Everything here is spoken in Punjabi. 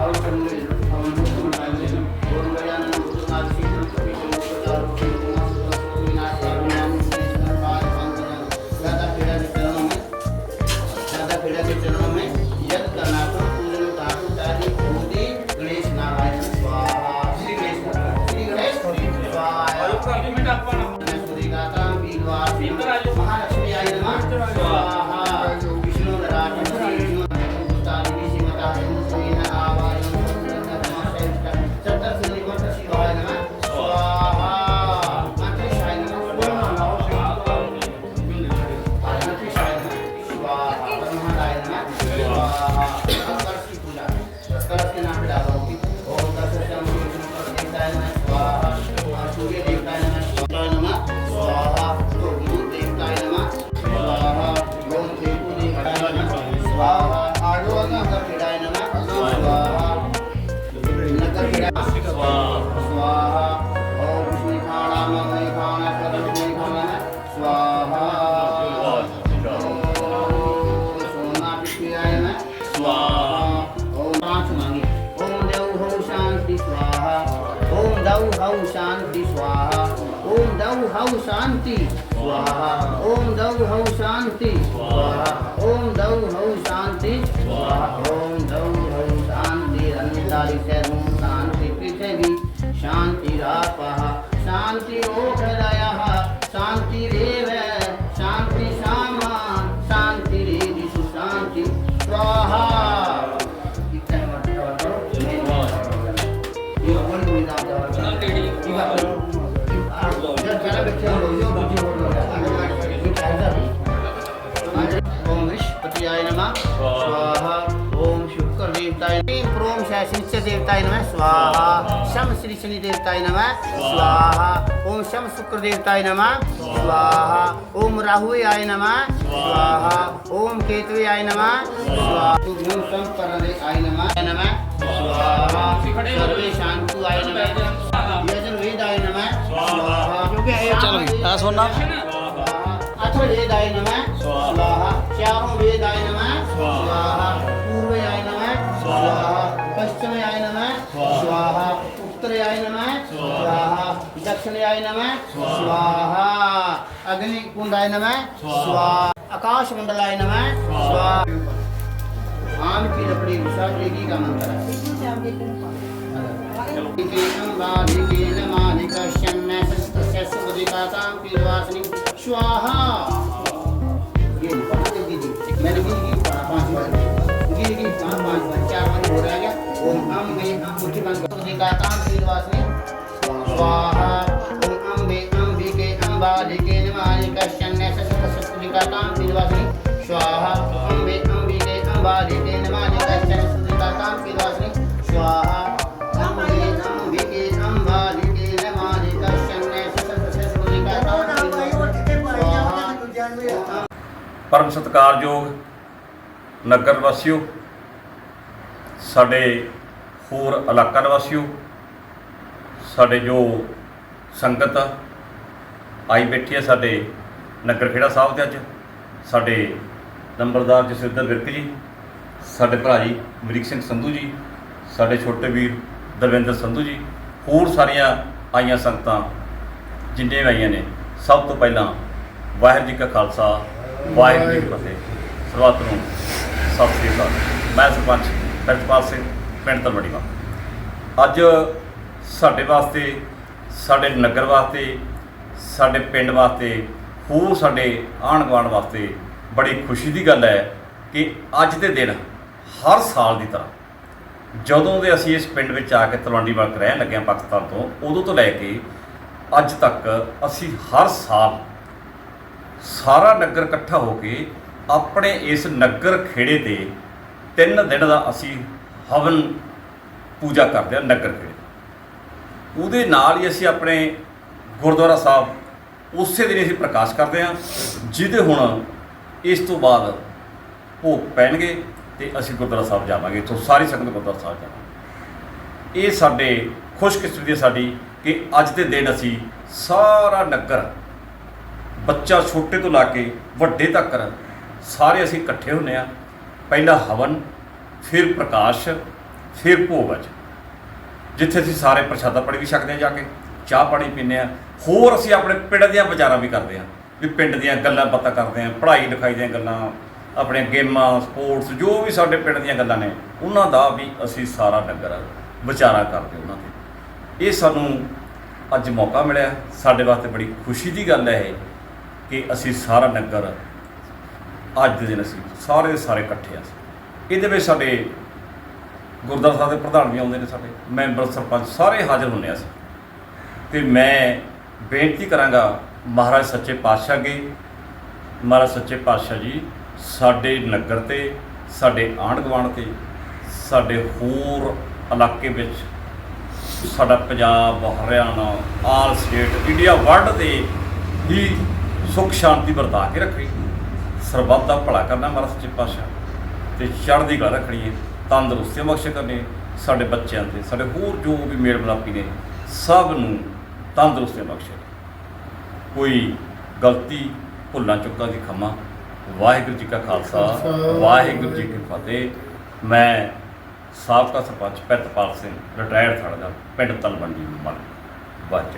Alhamdulillah. दौ हौ शांति स्वाहा ओम दौ हौ शांति स्वाहा ओम दौ हौ शांति स्वाहा ओम दौ हौ शांति स्वाहा ओम बृहस्पतियाय नमः स्वाहा ओम शुक्र देवताय नमः प्रोम शनिश्च देवताय नमः स्वाहा शम श्री शनि देवताय नमः स्वाहा ओम शम शुक्र देवताय नमः स्वाहा ओम राहुवे आय नमः स्वाहा ओम केतवे आय नमः स्वाहा ओम शम पररे आय नमः नमः स्वाहा सर्वे शांतु आय नमः यजुर्वेद आय नमः स्वाहा चलो आ सोना अथर्वेदाय नमः स्वाहा। चारों वेदाय नमः। स्वाहा। पूर्वयाय नमः। स्वाहा। पश्चिमयाय नमः। स्वाहा। उत्तरयाय नमः। स्वाहा। दक्षिणयाय नमः। स्वाहा। अग्निकुंडाय नमः। स्वाहा। आकाश मंडलाय नमः। स्वाहा। आम की लकड़ी विशाल रेगी का मंत्र है? स्वाहा। दीजिए पढ़ा दे दीजिए मैंने दीजिए पढ़ा पाँच बार ये लेकिन काम पाँच बार चार बार हो रहा है ओम अम वे अम मुठ्ठी बाँध कर देखा काम श्रीनिवास ने स्वाहा ओम अम वे अम भी के अम्बा के नमानि कश्यन ऐसा सत सत जी का काम श्रीनिवास ने स्वाहा ओम वे अम भी के अम्बा के नमानि कश्यन ऐसा सत का काम श्रीनिवास ने स्वाहा ਪਰਮ ਸਤਿਕਾਰਯੋਗ ਨਗਰ ਵਾਸੀਓ, ਸਾਡੇ ਹੋਰ ਇਲਾਕਾ ਨਿਵਾਸੀਓ, ਸਾਡੇ ਜੋ ਸੰਗਤ ਆਈ ਬੈਠੀ ਹੈ ਸਾਡੇ ਨਗਰ ਖੇੜਾ ਸਾਹਿਬ ਤੇ ਅੱਜ, ਸਾਡੇ ਨੰਬਰਦਾਰ ਜਸਵਿੰਦਰ ਵਿਰਕ ਜੀ, ਸਾਡੇ ਭਰਾ ਜੀ ਮਰੀਕ ਸਿੰਘ ਸੰਧੂ ਜੀ, ਸਾਡੇ ਛੋਟੇ ਵੀਰ ਦਰਵਿੰਦਰ ਸੰਧੂ ਜੀ, ਹੋਰ ਸਾਰੀਆਂ ਆਈਆਂ ਸੰਗਤਾਂ ਜਿੰਨੇ ਵੀ ਆਈਆਂ ਨੇ, ਸਭ ਤੋਂ ਪਹਿਲਾਂ ਵਾਹਿਗੁਰੂ ਜੀ ਕਾ ਖਾਲਸਾ ਵਾਹਿਗੁਰੂ ਜੀ ਕੀ ਫਤਿਹ। ਸਰਬੱਤ ਨੂੰ ਸਤਿ ਸ੍ਰੀ ਅਕਾਲ। ਮੈਂ ਸਰਪੰਚ ਪ੍ਰਿਤਪਾਲ ਸਿੰਘ, ਪਿੰਡ ਤਲਵੜੀਵਾ ਅੱਜ ਸਾਡੇ ਵਾਸਤੇ, ਸਾਡੇ ਨਗਰ ਵਾਸਤੇ, ਸਾਡੇ ਪਿੰਡ ਵਾਸਤੇ, ਹੋਰ ਸਾਡੇ ਆਂਢ ਗੁਆਂਢ ਵਾਸਤੇ ਬੜੀ ਖੁਸ਼ੀ ਦੀ ਗੱਲ ਹੈ ਕਿ ਅੱਜ ਦੇ ਦਿਨ ਹਰ ਸਾਲ ਦੀ ਤਰ੍ਹਾਂ ਜਦੋਂ ਦੇ ਅਸੀਂ ਇਸ ਪਿੰਡ ਵਿੱਚ ਆ ਕੇ ਤਲਵੰਡੀ ਵਾਲ ਰਹਿਣ ਲੱਗੇ ਹਾਂ ਪਾਕਿਸਤਾਨ ਤੋਂ, ਉਦੋਂ ਤੋਂ ਲੈ ਕੇ ਅੱਜ ਤੱਕ ਅਸੀਂ ਹਰ ਸਾਲ ਸਾਰਾ ਨਗਰ ਇਕੱਠਾ ਹੋ ਕੇ ਆਪਣੇ ਇਸ ਨਗਰ ਖੇੜੇ ਤੇ ਤਿੰਨ ਦਿਨ ਦਾ ਅਸੀਂ ਹਵਨ ਪੂਜਾ ਕਰਦੇ ਹਾਂ ਨਗਰ ਖੇੜੇ ਉਹਦੇ ਨਾਲ ਹੀ ਅਸੀਂ ਆਪਣੇ ਗੁਰਦੁਆਰਾ ਸਾਹਿਬ ਉਸੇ ਦਿਨ ਅਸੀਂ ਪ੍ਰਕਾਸ਼ ਕਰਦੇ ਹਾਂ, ਜਿਹਦੇ ਹੁਣ ਇਸ ਤੋਂ ਬਾਅਦ ਭੋਗ ਪੈਣਗੇ ਤੇ ਅਸੀਂ ਗੁਰਦੁਆਰਾ ਸਾਹਿਬ ਜਾਵਾਂਗੇ, ਇੱਥੋਂ ਸਾਰੀ ਸੰਗਤ ਗੁਰਦੁਆਰਾ ਸਾਹਿਬ ਜਾਵਾਂਗੇ। ਇਹ ਸਾਡੇ ਖੁਸ਼ਕਿਸਮਤੀ ਹੈ ਸਾਡੀ ਕਿ ਅੱਜ ਦੇ ਦਿਨ ਅਸੀਂ ਸਾਰਾ ਨਗਰ ਬੱਚਾ ਛੋਟੇ ਤੋਂ ਲਾ ਕੇ ਵੱਡੇ ਤੱਕ ਸਾਰੇ ਅਸੀਂ ਇਕੱਠੇ ਹੁੰਨੇ ਆ ਪਹਿਲਾ ਹਵਨ, ਫਿਰ ਪ੍ਰਕਾਸ਼, ਫਿਰ ਭੋਗ ਅੱਜ ਜਿੱਥੇ ਅਸੀਂ ਸਾਰੇ ਪ੍ਰਸ਼ਾਦਾ ਪੜੀ ਵੀ ਸਕਦੇ ਹਾਂ ਜਾ ਕੇ, ਚਾਹ ਪਾਣੀ ਪੀਂਦੇ ਆ ਹੋਰ ਅਸੀਂ ਆਪਣੇ ਪਿੰਡ ਦੀਆਂ ਵਿਚਾਰਾਂ ਵੀ ਕਰਦੇ ਆ ਵੀ ਪਿੰਡ ਦੀਆਂ ਗੱਲਾਂ ਬਾਤਾਂ ਕਰਦੇ ਆ ਪੜ੍ਹਾਈ ਲਿਖਾਈ ਦੀਆਂ ਗੱਲਾਂ, ਆਪਣੇ ਗੇਮਾਂ, ਸਪੋਰਟਸ, ਜੋ ਵੀ ਸਾਡੇ ਪਿੰਡ ਦੀਆਂ ਗੱਲਾਂ ਨੇ, ਉਹਨਾਂ ਦਾ ਵੀ ਅਸੀਂ ਸਾਰਾ ਨਗਰ ਵਿਚਾਰਾ ਕਰਦੇ ਉਹਨਾਂ ਤੇ। ਇਹ ਸਾਨੂੰ ਅੱਜ ਮੌਕਾ ਮਿਲਿਆ। ਸਾਡੇ ਵਾਸਤੇ ਬੜੀ ਖੁਸ਼ੀ ਦੀ ਗੱਲ ਹੈ ਇਹ। ਕਿ ਅਸੀਂ ਸਾਰਾ ਨਗਰ ਅੱਜ ਦੇ ਦਿਨ ਅਸੀਂ ਸਾਰੇ ਦੇ ਸਾਰੇ ਇਕੱਠੇ ਆ ਇਹਦੇ ਵਿੱਚ ਸਾਡੇ ਗੁਰਦੁਆਰਾ ਸਾਹਿਬ ਦੇ ਪ੍ਰਧਾਨ ਵੀ ਆਉਂਦੇ ਨੇ ਸਾਡੇ ਮੈਂਬਰ ਸਰਪੰਚ ਸਾਰੇ ਹਾਜ਼ਰ ਹੁੰਦੇ ਆ ਅਸੀਂ। ਤੇ ਮੈਂ ਬੇਨਤੀ ਕਰਾਂਗਾ, ਮਹਾਰਾਜ ਸੱਚੇ ਪਾਤਸ਼ਾਹ ਅੱਗੇ, ਮਹਾਰਾਜ ਸੱਚੇ ਪਾਤਸ਼ਾਹ ਜੀ, ਸਾਡੇ ਨਗਰ ਤੇ, ਸਾਡੇ ਆਂਢ ਗੁਆਂਢ ਤੇ, ਸਾਡੇ ਹੋਰ ਇਲਾਕੇ ਵਿੱਚ, ਸਾਡਾ Punjab, Haryana, all state, India world ਤੇ ਹੀ ਸੁਖ ਸ਼ਾਂਤੀ ਵਰਤਾ ਕੇ ਰੱਖੇ ਸਰਬੱਤ ਦਾ ਭਲਾ ਕਰਨਾ ਮਹਾਰਾਜ ਸੱਚੇ ਪਾਤਸ਼ਾਹ। ਤੇ ਚੜ੍ਹਦੀ ਕਲਾ ਰੱਖਣੀ ਹੈ ਤੰਦਰੁਸਤੀ ਬਖਸ਼ ਕਰਨੀ ਸਾਡੇ ਬੱਚਿਆਂ ਤੇ ਸਾਡੇ ਹੋਰ ਜੋ ਵੀ ਮੇਲ ਮਿਲਾਪੀ ਨੇ ਸਭ ਨੂੰ ਤੰਦਰੁਸਤੀ ਬਖਸ਼ੇ। ਕੋਈ ਗਲਤੀ ਭੁੱਲਾਂ ਚੁੱਕਾਂ ਦੀ ਖਮਾ ਵਾਹਿਗੁਰੂ ਜੀ ਕਾ ਖਾਲਸਾ ਵਾਹਿਗੁਰੂ ਜੀ ਕੀ ਫਤਿਹ। ਮੈਂ ਸਾਬਕਾ ਸਰਪੰਚ ਪ੍ਰਿਤਪਾਲ ਸਿੰਘ ਰਿਟਾਇਰਡ ਥਾਣੇਦਾਰ ਪਿੰਡ ਤਲਵੰਡੀ ਮਨ ਵਾਹਿਗੁਰੂ